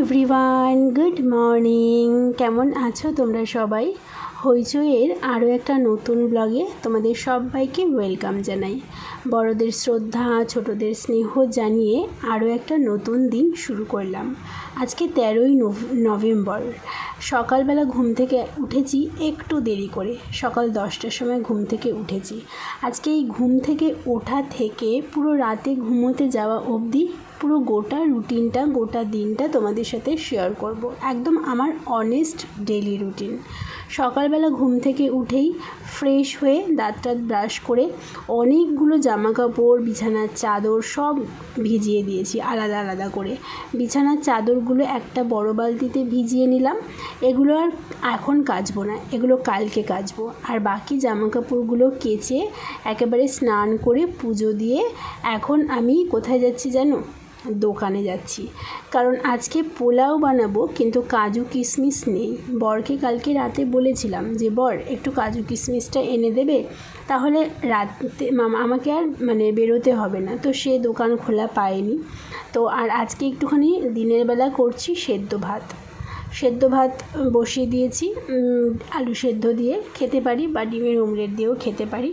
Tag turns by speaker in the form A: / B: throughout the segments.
A: Everyone good morning কেমন আছো তোমরা সবাই? হইচইয়ের আরও একটা নতুন ব্লগে তোমাদের সবাইকে ওয়েলকাম জানাই। বড়দের শ্রদ্ধা, ছোটদের স্নেহ জানিয়ে আরও একটা নতুন দিন শুরু করলাম। আজকে তেরোই নভেম্বর। সকালবেলা ঘুম থেকে উঠেছি একটু দেরি করে। সকাল দশটার সময় ঘুম থেকে উঠেছি। আজকে এই ঘুম থেকে ওঠা থেকে পুরো রাতে ঘুমোতে যাওয়া অবধি পুরো গোটা রুটিনটা, গোটা দিনটা তোমাদের সাথে শেয়ার করব। একদম আমার অনেস্ট ডেলি রুটিন সকালবেলা ঘুম থেকে উঠেই ফ্রেশ হয়ে দাঁত টাত ব্রাশ করে অনেকগুলো জামা কাপড় বিছানার চাদর সব ভিজিয়ে দিয়েছি আলাদা আলাদা করে। বিছানার চাদরগুলো একটা বড় বালতিতে ভিজিয়ে নিলাম। এগুলো আর এখন কাচবো না, এগুলো কালকে কাচবো। আর বাকি জামা কাপড়গুলো কেচে একেবারে স্নান করে পুজো দিয়ে এখন আমি কোথায় যাচ্ছি জানো? দোকানে যাচ্ছি। কারণ আজকে পোলাও বানাবো, কিন্তু কাজু কিশমিশ নেই। বরকে কালকে রাতে বলেছিলাম যে, বর, একটু কাজু কিশমিশটা এনে দেবে? তাহলে রাতে আমাকে আর মানে বেরোতে হবে না। তো সে দোকান খোলা পায়নি। তো আর আজকে একটুখানি দিনের বেলা করছি সেদ্ধ ভাত। সেদ্ধ ভাত বসিয়ে দিয়েছি আলু সেদ্ধ দিয়ে খেতে পারি বা ডিমের অমলেট দিয়েও খেতে পারি।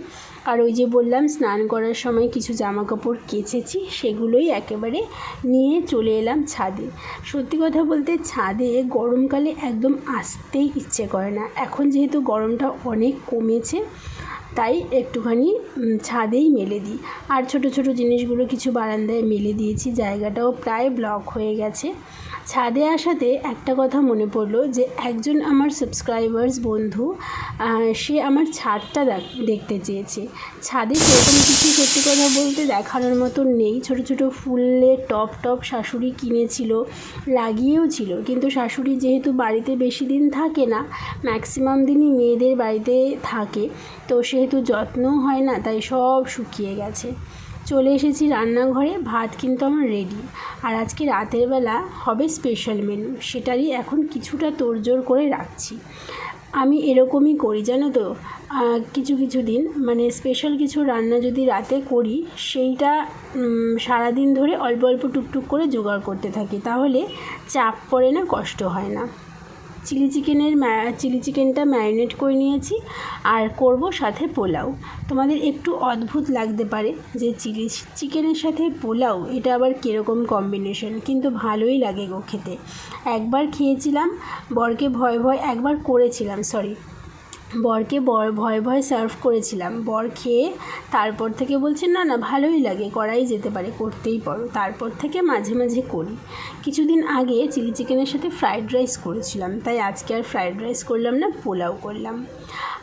A: আর ওই যে বললাম, স্নান করার সময় কিছু জামা কাপড় কেচেছি, সেগুলোই একেবারে নিয়ে চলে এলাম ছাদে। সত্যি কথা বলতে ছাদে গরমকালে একদম আসতেই ইচ্ছে করে না। এখন যেহেতু গরমটা অনেক কমেছে, তাই একটুখানি ছাদেই মেলে দিই। আর ছোট ছোট জিনিসগুলো কিছু বারান্দায় মেলে দিয়েছি, জায়গাটাও প্রায় ব্লক হয়ে গেছে। ছাদে আসাতে একটা কথা মনে পড়ল যে একজন আমার সাবস্ক্রাইবার্স বন্ধু সে আমার ছাদটা দেখতে চেয়েছে। ছাদে সেরকম কিছু সত্যি কথা বলতে দেখানোর মতো নেই। ছোট ছোট ফুলের টপ টপ শাশুড়ি কিনেছিল, লাগিয়েও ছিল। কিন্তু শাশুড়ি যেহেতু বাড়িতে বেশি দিন থাকে না ম্যাক্সিমাম দিনই মেয়েদের বাড়িতে থাকে, তো সেহেতু যত্নও হয় না, তাই সব শুকিয়ে গেছে। চলে এসেছি রান্নাঘরে, ভাত কিন্তু আমার রেডি আর আজকে রাতের বেলা হবে স্পেশাল মেনু সেটারই এখন কিছুটা তোড়জোড় করে রাখছি। আমি এরকমই করি, জানো তো? কিছু কিছু দিন মানে স্পেশাল কিছু রান্না যদি রাতে করি, সেইটা সারাদিন ধরে অল্প অল্প টুকটুক করে জোগাড় করতে থাকি। তাহলে চাপ পড়ে না, কষ্ট হয় না। চিলি চিকেনের চিলি চিকেনটা ম্যারিনেট করে নিয়েছি আর করব সাথে পোলাও। তোমাদের একটু অদ্ভুত লাগতে পারে যে চিলি চিকেনের সাথে পোলাও, এটা আবার কীরকম কম্বিনেশন কিন্তু ভালোই লাগে গো খেতে। একবার খেয়েছিলাম, বরকে ভয় ভয় একবার করেছিলাম সরি বরকে বর, ভয় ভয় সার্ভ করেছিলাম। বর খেয়ে তারপর থেকে বলছে, না না, ভালোই লাগে করাই যেতে পারে, করতেই পারো। তারপর থেকে মাঝে মাঝে করি। কিছুদিন আগে চিলি চিকেনের সাথে ফ্রায়েড রাইস করেছিলাম, তাই আজকে আর ফ্রায়েড রাইস করলাম না, পোলাও করলাম।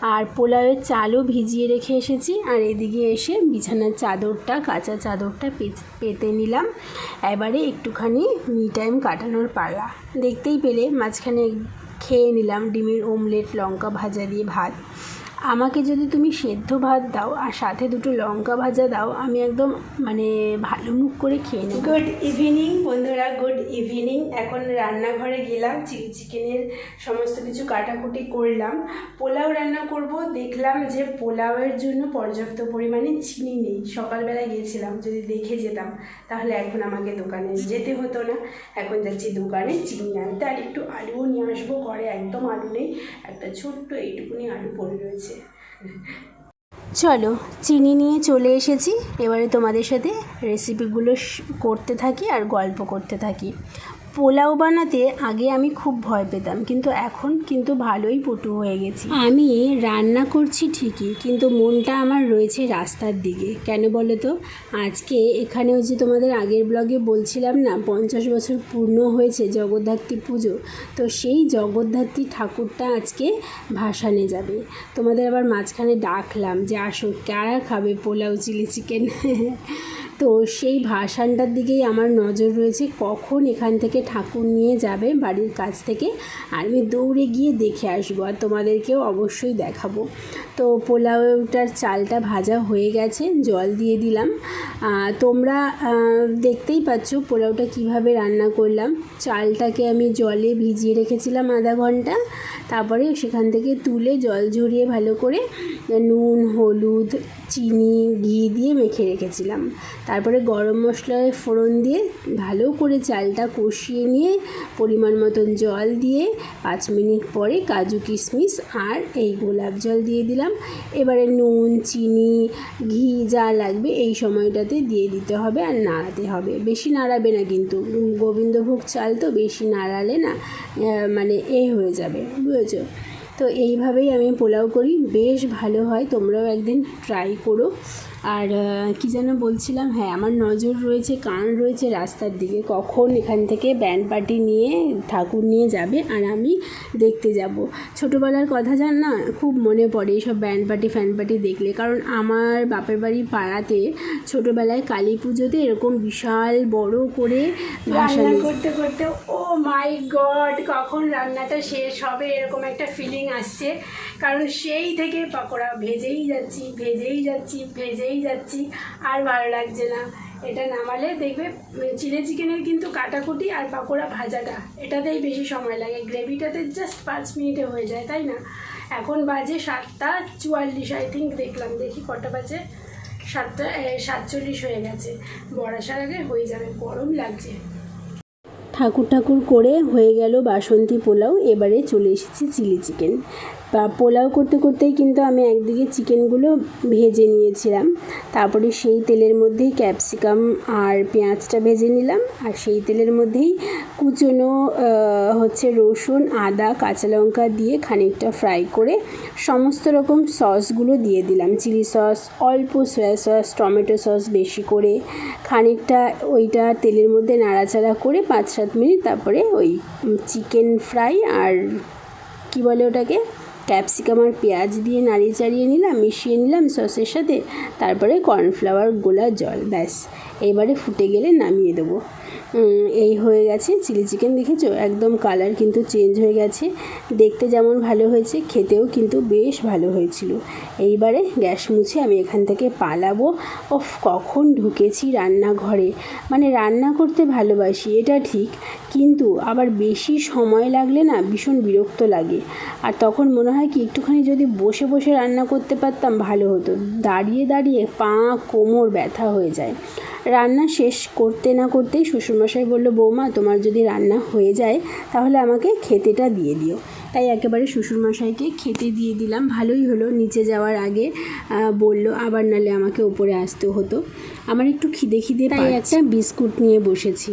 A: আর পোলাওয়ের চালও ভিজিয়ে রেখে এসেছি, আর এদিকে এসে বিছানার চাদরটা, কাঁচা চাদরটা পেতে নিলাম। এবারে একটুখানি মি টাইম কাটানোর পালা। দেখতেই পেলে, মাঝখানে খেয়ে নিলাম ডিমের অমলেট লঙ্কা ভাজা দিয়ে ভাত আমাকে যদি তুমি সেদ্ধ ভাত দাও আর সাথে দুটো লঙ্কা ভাজা দাও, আমি একদম মানে ভালো মুখ করে খেয়ে নেব। গুড ইভিনিং বন্ধুরা গুড ইভিনিং এখন রান্নাঘরে গেলাম, চিলি চিকেনের সমস্ত কিছু কাটাকুটি করলাম। পোলাও রান্না করব। দেখলাম যে পোলাওয়ের জন্য পর্যাপ্ত পরিমাণে চিনি নেই। সকালবেলা গিয়েছিলাম, যদি দেখে যেতাম, তাহলে এখন আমাকে দোকানে যেতে হতো না। এখন যাচ্ছি দোকানে চিনি আনতে। আর একটু আলুও নিয়ে আসব, ঘরে একদম আলু নেই। একটা ছোট্ট এইটুকুনি আলু পড়ে রয়েছে। চলো, চিনি নিয়ে চলে এসেছি। এবারে তোমাদের সাথে রেসিপিগুলো করতে থাকি আর গল্প করতে থাকি। পোলাও বানাতে আগে আমি খুব ভয় পেতাম, কিন্তু এখন কিন্তু ভালোই পটু হয়ে গেছি। আমি রান্না করছি ঠিকই, কিন্তু মনটা আমার রয়েছে রাস্তার দিকে। কেন বলো তো? আজকে এখানেও যে তোমাদের আগের ব্লগে বলছিলাম না, পঞ্চাশ বছর পূর্ণ হয়েছে জগদ্ধাত্রী পুজো, তো সেই জগদ্ধাত্রী ঠাকুরটা আজকে ভাসানে যাবে। তোমাদের আবার মাঝখানে ডাকলাম যে আসো, কারা খাবে পোলাও চিলি চিকেন? তো সেই ভাসানটার দিকেই আমার নজর রয়েছে। কখন এখান থেকে ঠাকুর নিয়ে যাবে বাড়ির কাছ থেকে? আর আমি দৌড়ে গিয়ে দেখে আসব, আর তোমাদেরকেও অবশ্যই দেখাবো। তো পোলাওটার চালটা ভাজা হয়ে গেছে, জল দিয়ে দিলাম। তোমরা দেখতেই পাচ্ছ পোলাওটা কীভাবে রান্না করলাম। চালটাকে আমি জলে ভিজিয়ে রেখেছিলাম আধা ঘণ্টা। তারপরে সেখান থেকে তুলে জল ঝরিয়ে ভালো করে নুন, হলুদ, চিনি, ঘি দিয়ে মেখে রেখেছিলাম। তারপরে গরম মশলায় ফোড়ন দিয়ে ভালো করে চালটা কষিয়ে নিয়ে পরিমাণ মতন জল দিয়ে পাঁচ মিনিট পরে কাজু কিশমিশ আর এই গোলাপ জল দিয়ে দিলাম। এবারে নুন, চিনি, ঘি যা লাগবে এই সময়টাতে দিয়ে দিতে হবে আর নাড়াতে হবে। বেশি নাড়াবে না কিন্তু। গোবিন্দভোগ চাল তো বেশি নাড়ালে না মানে এ হয়ে যাবে, বুঝেছ? তো এইভাবেই আমি পোলাও করি। বেশ ভালো হয়, তোমরাও একদিন ট্রাই করো। আর কি যেন বলছিলাম? হ্যাঁ আমার নজর রয়েছে কান রয়েছে রাস্তার দিকে। কখন এখান থেকে ব্যান্ড পার্টি নিয়ে ঠাকুর নিয়ে যাবে আর আমি দেখতে যাব। ছোটোবেলার কথা জান না? খুব মনে পড়ে এইসব ব্যান্ড পার্টি ফ্যান পার্টি দেখলে। কারণ আমার বাপের বাড়ি পাড়াতে ছোটোবেলায় কালী পুজোতে এরকম বিশাল বড় করে রান্না করতে করতে ও মাই গড কখন রান্নাটা শেষ হবে এরকম একটা ফিলিং আসছে। কারণ সেই থেকে পকোড়া ভেজেই যাচ্ছি ভেজেই যাচ্ছি ভেজেই যাচ্ছি, আর ভালো লাগছে না। এটা নামালে দেখবে, চিলি চিকেনের কিন্তু কাটাকুটি আর পাকোড়া ভাজাটা, এটাতেই বেশি সময় লাগে। গ্রেভিটাতে জাস্ট পাঁচ মিনিটে হয়ে যায়, তাই না? এখন বাজে সাতটা চুয়াল্লিশ আই থিঙ্ক দেখলাম, দেখি কটা বাজে। সাতটা সাতচল্লিশ হয়ে গেছে। বড়াসার আগে হয়ে যাবে, গরম লাগছে। ঠাকুর ঠাকুর করে হয়ে গেল বাসন্তী পোলাও, এবারে চলে এসেছি চিলি চিকেন। পোলাও করতে করতেই কিন্তু আমি একদিকে চিকেনগুলো ভেজে নিয়েছিলাম। তারপরে সেই তেলের মধ্যেই ক্যাপসিকাম আর পেঁয়াজটা ভেজে নিলাম। আর সেই তেলের মধ্যেই কুচনো হচ্ছে রসুন, আদা, কাঁচা লঙ্কা দিয়ে খানিকটা ফ্রাই করে সমস্ত রকম সসগুলো দিয়ে দিলাম। চিলি সস, অল্প সয়া সস, টমেটো সস বেশি করে খানিকটা ওইটা তেলের মধ্যে নাড়াচাড়া করে পাঁচ সাত মিনিট তারপরে ওই চিকেন ফ্রাই আর কি বলে ওটাকে? ক্যাপসিকাম আর পেঁয়াজ দিয়ে নাড়িয়ে চাড়িয়ে নিলাম, মিশিয়ে নিলাম সসের সাথে। তারপরে কর্নফ্লাওয়ার গোলা জল, ব্যাস। এবারে ফুটে গেলে নামিয়ে দেবো। এই হয়ে গেছে। চিলি চিকেন দেখেছ? একদম কালার কিন্তু চেঞ্জ হয়ে গেছে। দেখতে যেমন ভালো হয়েছে, খেতেও কিন্তু বেশ ভালো হয়েছিল। এইবারে গ্যাস মুছে আমি এখান থেকে পালাবো। ওফ, কখন ঢুকেছি রান্নাঘরে? মানে রান্না করতে ভালোবাসি, এটা ঠিক। কিন্তু আবার বেশি সময় লাগলে না ভীষণ বিরক্ত লাগে। আর তখন মনে হয় কি, একটুখানি যদি বসে বসে রান্না করতে পারতাম ভালো হতো। দাঁড়িয়ে দাঁড়িয়ে পা কোমর ব্যথা হয়ে যায়। রান্না শেষ করতে না করতেই শ্বশুরমশাই বলল বৌমা তোমার যদি রান্না হয়ে যায় তাহলে আমাকে খেতেটা দিয়ে দিও। তাই একেবারে শ্বশুরমশাইকে খেতে দিয়ে দিলাম। ভালোই হলো নিচে যাওয়ার আগে বলল আবার নালে আমাকে ওপরে আসতে হতো। আমার একটু খিদে খিদে তাই একটা বিস্কুট নিয়ে বসেছি।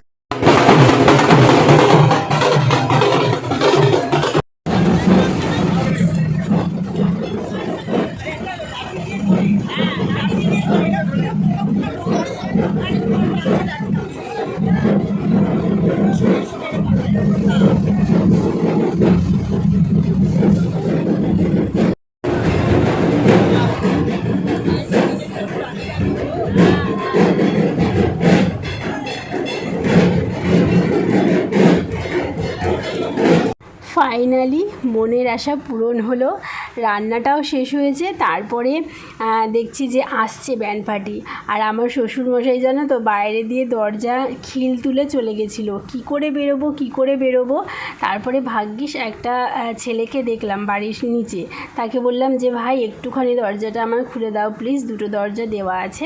A: ফাইনালি মনের আশা পূরণ হলো। রান্নাটাও শেষ হয়েছে তারপরে দেখছি যে আসছে ব্যান্ড পার্টি। আর আমার শ্বশুরমশাই জানো তো বাইরে দিয়ে দরজা খিল তুলে চলে গেছিল। কী করে বেরোবো কী করে বেরোবো? তারপরে ভাগ্যিস একটা ছেলেকে দেখলাম বাড়ির নিচে। তাকে বললাম যে ভাই একটুখানি দরজাটা আমার খুলে দাও প্লিজ দুটো দরজা দেওয়া আছে।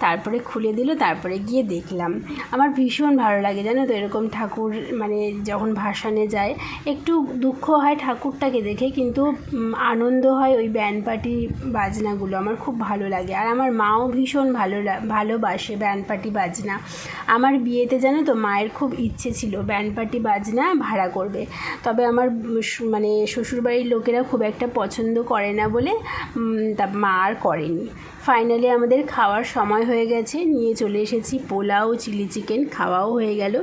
A: তারপরে খুলে দিল তারপরে গিয়ে দেখলাম। আমার ভীষণ ভালো লাগে জানো তো এরকম ঠাকুর মানে যখন ভাসানে যায় একটু দুঃখ হয় ঠাকুরটাকে দেখে কিন্তু উম, আনন্দ হয় ওই ব্যান্ড পার্টি বাজনাগুলো, আমার খুব ভালো লাগে। আর আমার মাও ভীষণ ভালো ভালোবাসে ব্যান্ড পার্টি বাজনা। আমার বিয়েতে জানো তো মায়ের খুব ইচ্ছে ছিল ব্যান্ড পার্টি বাজনা ভাড়া করবে। করবে তবে আমার মানে শ্বশুরবাড়ির লোকেরা খুব একটা পছন্দ করে না বলে তা মা আর করেনি। ফাইনালি আমাদের খাওয়ার সময় হয়ে গেছে, নিয়ে চলে এসেছি পোলাও, চিলি চিকেন, খাওয়াও হয়ে গেল।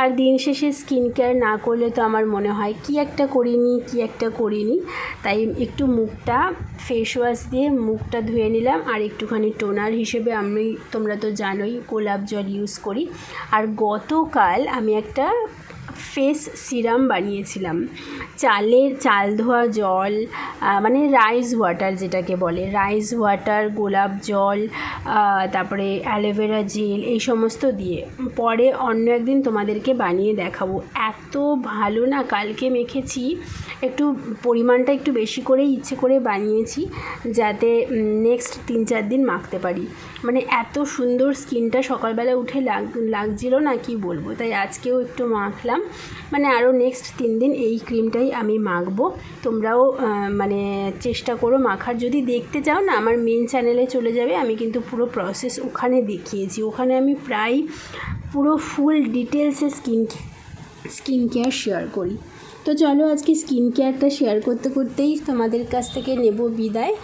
A: আর দিন শেষে স্কিন কেয়ার না করলে তো আমার মনে হয়, কি একটা করিনি, কি একটা করিনি। তাই একটু মুখটা ফেস ওয়াশ দিয়ে মুখটা ধুয়ে নিলাম, আর একটুখানি টোনার হিসেবে আমি, তোমরা তো জানোই, গোলাপ জল ইউজ করি। আর গতকাল আমি একটা ফেস সিরাম বানিয়েছিলাম। চালের চাল ধোয়া জল মানে রাইস ওয়াটার যেটাকে বলে রাইস ওয়াটার গোলাপ জল তারপরে অ্যালোভেরা জেল এই সমস্ত দিয়ে। পরে অন্য একদিন তোমাদেরকে বানিয়ে দেখাবো। এত ভালো না, কালকে মেখেছি। একটু পরিমাণটা একটু বেশি করে ইচ্ছে করে বানিয়েছি, যাতে নেক্সট তিন চার দিন মাখতে পারি। মানে এত সুন্দর স্কিনটা সকালবেলা উঠে লাগ, লাগছিল না, কি বলব? তাই আজকেও একটু মাখলাম। মানে আরও নেক্সট তিন দিন এই ক্রিমটাই আমি মাখবো। তোমরাও মানে চেষ্টা করো মাখার। যদি দেখতে চাও না, আমার মেন চ্যানেলে চলে যাবে। আমি কিন্তু পুরো প্রসেস ওখানে দেখিয়েছি। ওখানে আমি প্রায় পুরো ফুল ডিটেলসে স্কিন স্কিন কেয়ার শেয়ার করি। তো চলো আজকে স্কিন কেয়ারটা শেয়ার করতে করতেই তোমাদের কাছ থেকে নেব বিদায়।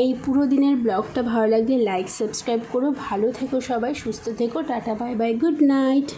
A: এই পুরো দিনের ব্লগটা ভালো লাগলে লাইক সাবস্ক্রাইব করো। ভালো থেকো সবাই, সুস্থ থেকো। Tata bye bye good night